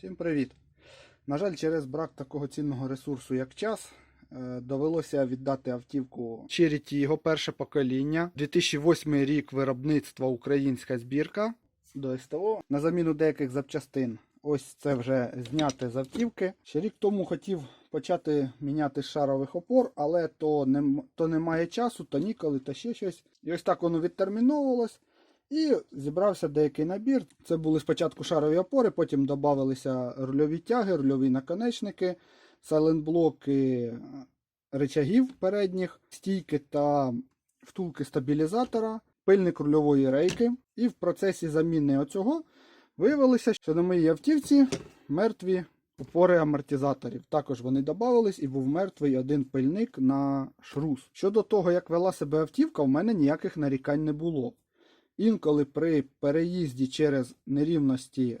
Всім привіт! На жаль, через брак такого цінного ресурсу, як час, е, довелося віддати автівку Charity його перше покоління. 2008 рік виробництва українська збірка до СТО на заміну деяких запчастин. Ось це вже зняте з автівки. Ще рік тому хотів почати міняти шарових опор, але то, не, то немає часу, то ніколи, то ще щось. І ось так воно відтерміновувалось. І зібрався деякий набір. Це були спочатку шарові опори, потім додавалися рульові тяги, рульові наконечники, сайлентблоки речагів передніх, стійки та втулки стабілізатора, пильник рульової рейки. І в процесі заміни оцього виявилося, що на моїй автівці мертві опори амортизаторів. Також вони додавались і був мертвий один пильник на шрус. Щодо того, як вела себе автівка, в мене ніяких нарікань не було. Інколи при переїзді через нерівності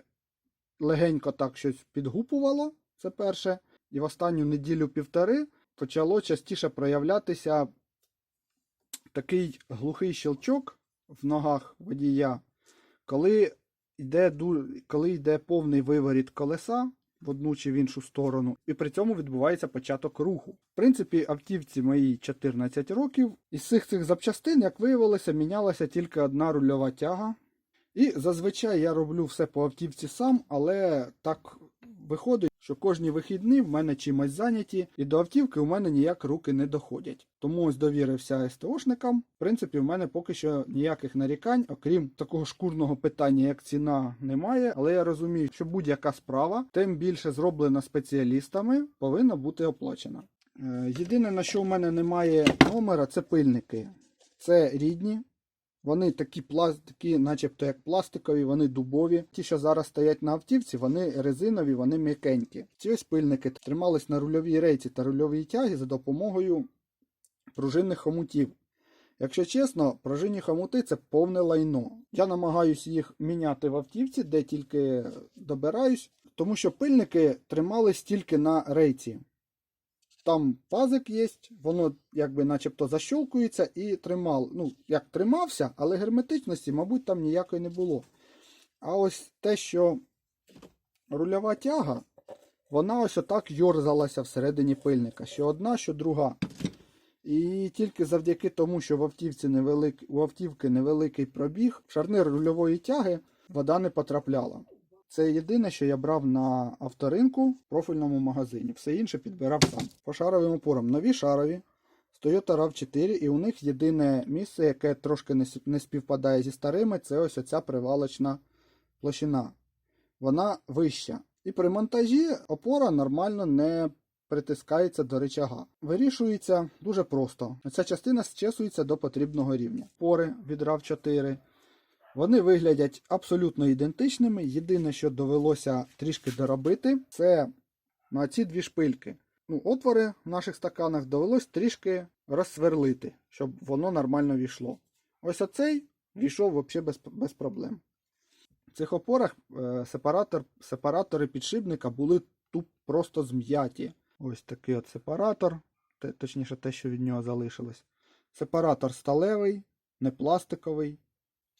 легенько так щось підгупувало, це перше. І в останню неділю-півтори почало частіше проявлятися такий глухий щелчок в ногах водія, коли йде, коли йде повний виворіт колеса в одну чи в іншу сторону, і при цьому відбувається початок руху. В принципі, автівці моїй 14 років. Із цих цих запчастин, як виявилося, мінялася тільки одна рульова тяга. І зазвичай я роблю все по автівці сам, але так виходить, що кожні вихідні в мене чимось зайняті, і до автівки у мене ніяк руки не доходять. Тому ось довірився СТОшникам. В принципі, в мене поки що ніяких нарікань, окрім такого шкурного питання, як ціна, немає. Але я розумію, що будь-яка справа, тим більше зроблена спеціалістами, повинна бути оплачена. Е, Єдине, на що в мене немає номера, це пильники. Це рідні. Вони такі пластики, начебто як пластикові, вони дубові. Ті, що зараз стоять на автівці, вони резинові, вони м'якенькі. Ці ось пильники тримались на рульовій рейці та рульовій тягі за допомогою пружинних хомутів. Якщо чесно, пружинні хомути це повне лайно. Я намагаюся їх міняти в автівці, де тільки добираюсь, тому що пильники тримались тільки на рейці. Там пазик є, воно якби начебто защолкується і тримав. Ну, як тримався, але герметичності, мабуть, там ніякої не було. А ось те, що рульова тяга, вона ось отак йорзалася всередині пильника. Що одна, що друга. І тільки завдяки тому, що в автівці невелик... у автівки невеликий пробіг, в шарнир рульової тяги вода не потрапляла. Це єдине, що я брав на авторинку в профільному магазині. Все інше підбирав сам. По шаровим опорам нові шарові з Toyota RAV4, і у них єдине місце, яке трошки не співпадає зі старими, це ось оця привалочна площина. Вона вища. І при монтажі опора нормально не притискається до рычага. Вирішується дуже просто. Ця частина зчесується до потрібного рівня. Пори від RAV4. Вони виглядять абсолютно ідентичними. Єдине, що довелося трішки доробити, це на ці дві шпильки. Ну, отвори в наших стаканах довелось трішки розсверлити, щоб воно нормально війшло. Ось оцей війшов взагалі без, без проблем. В цих опорах е, сепаратор, сепаратори підшипника були туп просто зм'яті. Ось такий от сепаратор, точніше те, що від нього залишилось. Сепаратор сталевий, не пластиковий.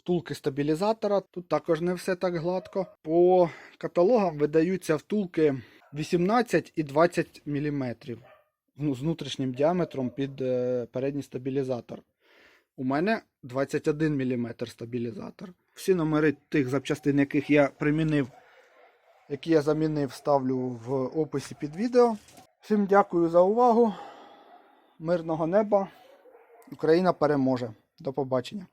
Втулки стабілізатора. Тут також не все так гладко. По каталогам видаються втулки 18 і 20 мм ну, з внутрішнім діаметром під е, передній стабілізатор. У мене 21 мм стабілізатор. Всі номери тих запчастин, яких я примінив, які я замінив, ставлю в описі під відео. Всім дякую за увагу. Мирного неба. Україна переможе. До побачення.